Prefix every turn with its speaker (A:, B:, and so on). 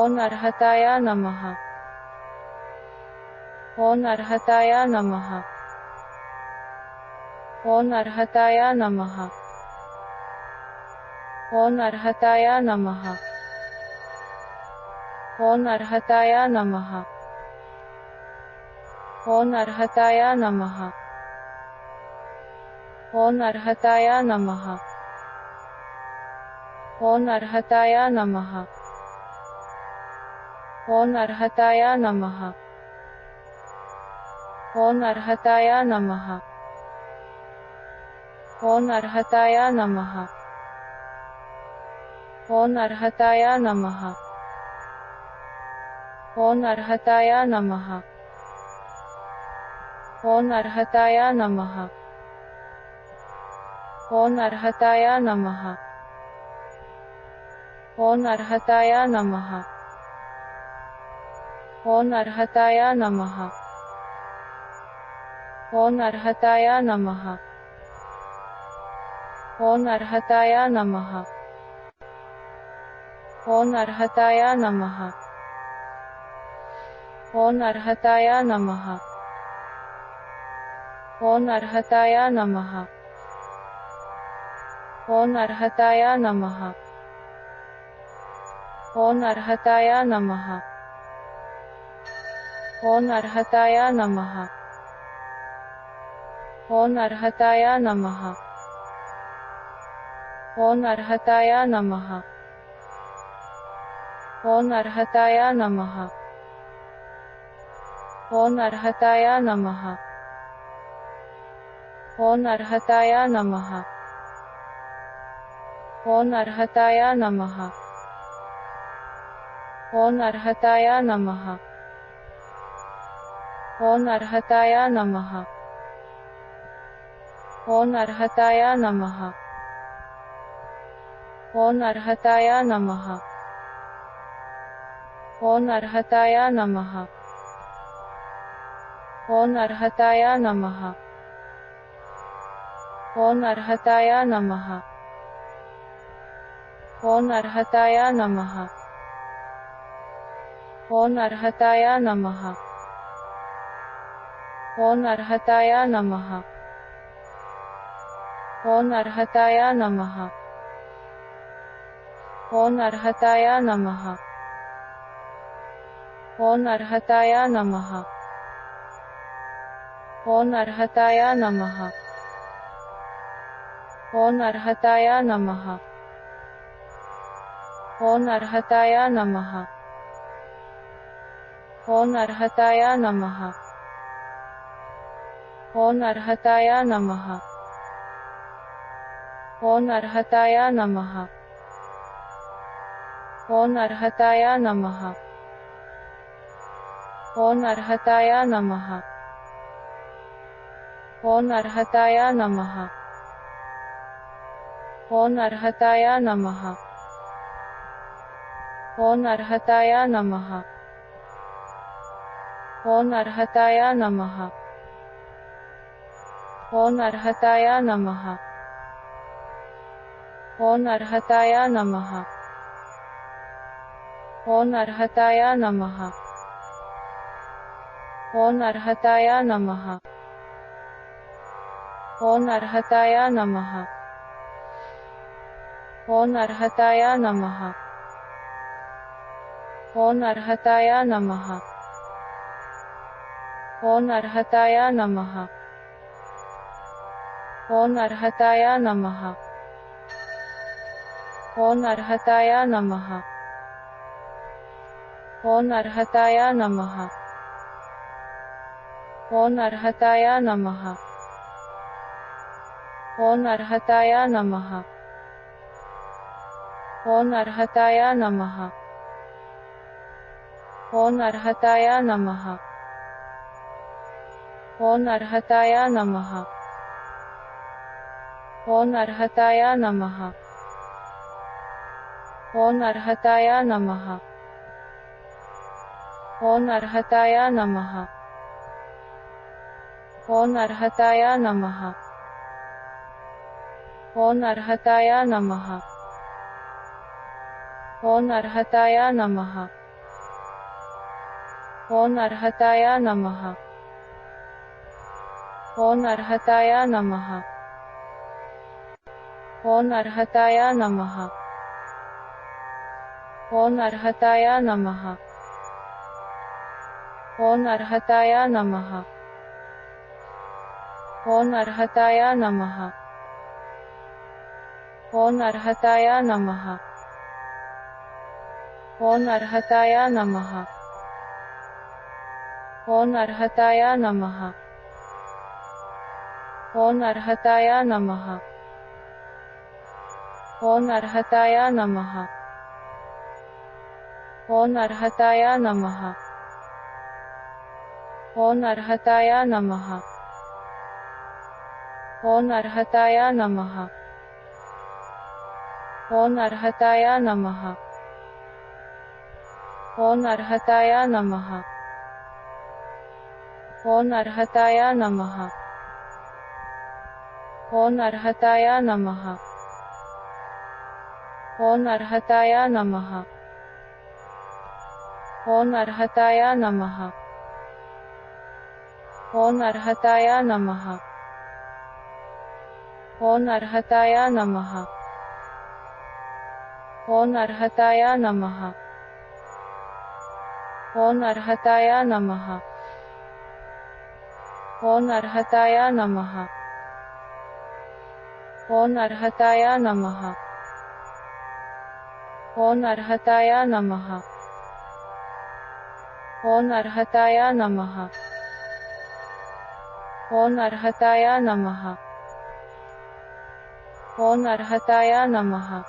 A: ॐ अर्हताय नमः ॐ अर्हताय नमः ॐ अर्हताय नमः ॐ अर्हताय नमः ॐ अर्हताय नमः ॐ अर्हताय नमः ॐ अर्हताय नमः ॐ अर्हताय नमः ॐ अर्हताय नमः ॐ अर्हताय नमः ॐ अर्हताय नमः ॐ अर्हताय नमः ॐ अर्हताय नमः ॐ अर्हताय नमः ॐ अर्हताय नमः ॐ अर्हताय नमः ॐ अर्हताय नमः। ॐ अर्हताय नमः। ॐ अर्हताय नमः। ॐ अर्हताय नमः। ॐ अर्हताय नमः। ॐ अर्हताय नमः। ॐ अर्हताय नमः। ॐ अर्हताय नमः। ॐ अर्हताय नमः ॐ अर्हताय नमः ॐ अर्हताय नमः ॐ अर्हताय नमः ॐ अर्हताय नमः ॐ अर्हताय नमः ॐ अर्हताय नमः ॐ अर्हताय नमः ॐ अर्हताय नमः। ॐ अर्हताय नमः। ॐ अर्हताय नमः। ॐ अर्हताय नमः। ॐ अर्हताय नमः। ॐ अर्हताय नमः। ॐ अर्हताय नमः। ॐ अर्हताय नमः। ॐ अर्हताय नमः ॐ अर्हताय नमः ॐ अर्हताय नमः ॐ अर्हताय नमः ॐ अर्हताय नमः ॐ अर्हताय नमः ॐ अर्हताय नमः ॐ अर्हताय नमः ॐ अर्हताय नमः। ॐ अर्हताय नमः। ॐ अर्हताय नमः। ॐ अर्हताय नमः। ॐ अर्हताय नमः। ॐ अर्हताय नमः। ॐ अर्हताय नमः। ॐ अर्हताय नमः। ॐ अर्हताय नमः। ॐ अर्हताय नमः। ॐ अर्हताय नमः। ॐ अर्हताय नमः। ॐ अर्हताय नमः। ॐ अर्हताय नमः। ॐ अर्हताय नमः। ॐ अर्हताय नमः। ॐ अर्हताय नमः। ॐ अर्हताय नमः। ॐ अर्हताय नमः। ॐ अर्हताय नमः। ॐ अर्हताय नमः। ॐ अर्हताय नमः। ॐ अर्हताय नमः। ॐ अर्हताय नमः। ओम अर्हताया नमः। ओम अर्हताया नमः। ओम अर्हताया नमः। ओम अर्हताया नमः। ओम अर्हताया नमः। ओम अर्हताया नमः। ओम अर्हताया नमः। ओम अर्हताया नमः। ओन अर्हताया नमः। ओन अर्हताया नमः। ओन अर्हताया नमः। ओन अर्हताया नमः। ओन अर्हताया नमः। ओन अर्हताया नमः। ओन अर्हताया नमः। ओन अर्हताया नमः। ओम अर्हताय नमः। ओम अर्हताय नमः। ओम अर्हताय नमः। ओम अर्हताय नमः। ओम अर्हताय नमः। ओम अर्हताय नमः। ओम अर्हताय नमः। ओम अर्हताय नमः। ओम अर्हताया नमः। ओम अर्हताया नमः। ओम अर्हताया नमः। ओम अर्हताया नमः। ओम अर्हताया नमः। ओम अर्हताया नमः। ओम अर्हताया नमः। ओम अर्हताया नमः। ओनर्हताय नमः।